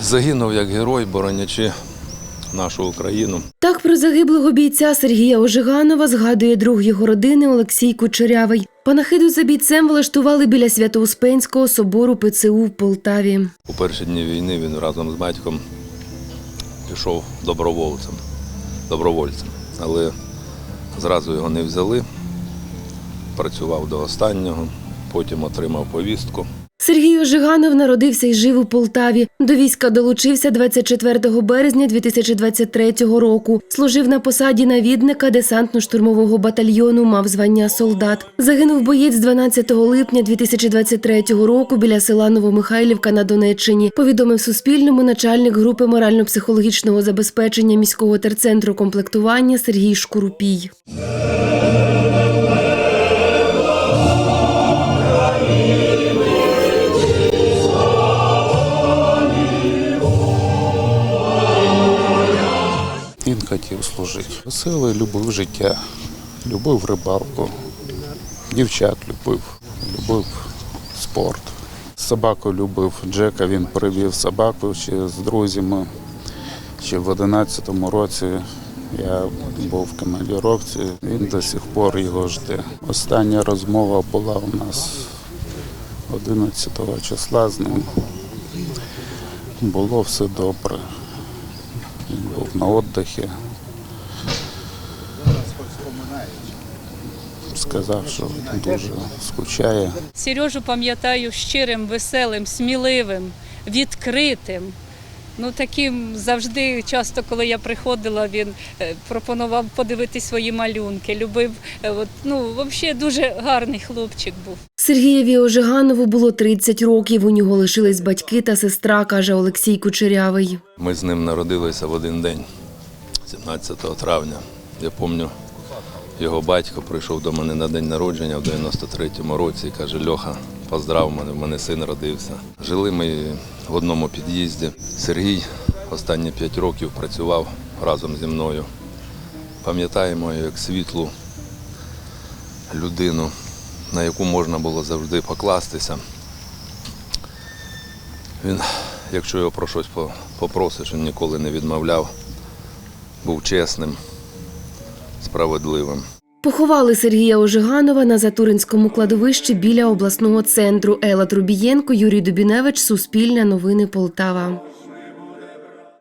Загинув як герой, боронячи нашу Україну. Так про загиблого бійця Сергія Ожиганова згадує друг його родини Олексій Кучерявий. Панахиду за бійцем влаштували біля Свято-Успенського собору ПЦУ в Полтаві. У перші дні війни він разом з батьком пішов добровольцем, добровольцем. Але зразу його не взяли, працював до останнього, потім отримав повістку. Сергій Ожиганов народився і жив у Полтаві. До війська долучився 24 березня 2023 року. Служив на посаді навідника десантно-штурмового батальйону, мав звання солдат. Загинув боєць 12 липня 2023 року біля села Новомихайлівка на Донеччині. Повідомив Суспільному начальник групи морально-психологічного забезпечення міського терцентру комплектування Сергій Шкурупій. Він хотів служити. Веселий, любив життя, любив рибалку, дівчат любив, любив спорт. Собаку любив Джека, він привів собаку ще з друзями. Ще в 11-му році я був в командировці, він до сих пор його жде. Остання розмова була у нас 11 числа з ним. Було все добре. Був на віддихі. Сказав, що дуже скучає. Сережу пам'ятаю щирим, веселим, сміливим, відкритим. Ну таким завжди, часто, коли я приходила, він е, пропонував подивитись свої малюнки. Любив, е, от, ну, взагалі дуже гарний хлопчик був. Сергієві Ожиганову було 30 років. У нього лишились батьки та сестра, каже Олексій Кучерявий. Ми з ним народилися в один день, 17 травня. Я пам'ятаю, його батько прийшов до мене на день народження в 93-му році і каже, Льоха, поздрав мене, в мене син родився. Жили ми в одному під'їзді. Сергій останні 5 років працював разом зі мною. Пам'ятаємо як світлу людину, на яку можна було завжди покластися. Він, якщо його про щось по- попросиш, він ніколи не відмовляв. Був чесним, справедливим. Поховали Сергія Ожиганова на Затуринському кладовищі біля обласного центру. Ела Трубієнко, Юрій Дубіневич, Суспільне новини Полтава.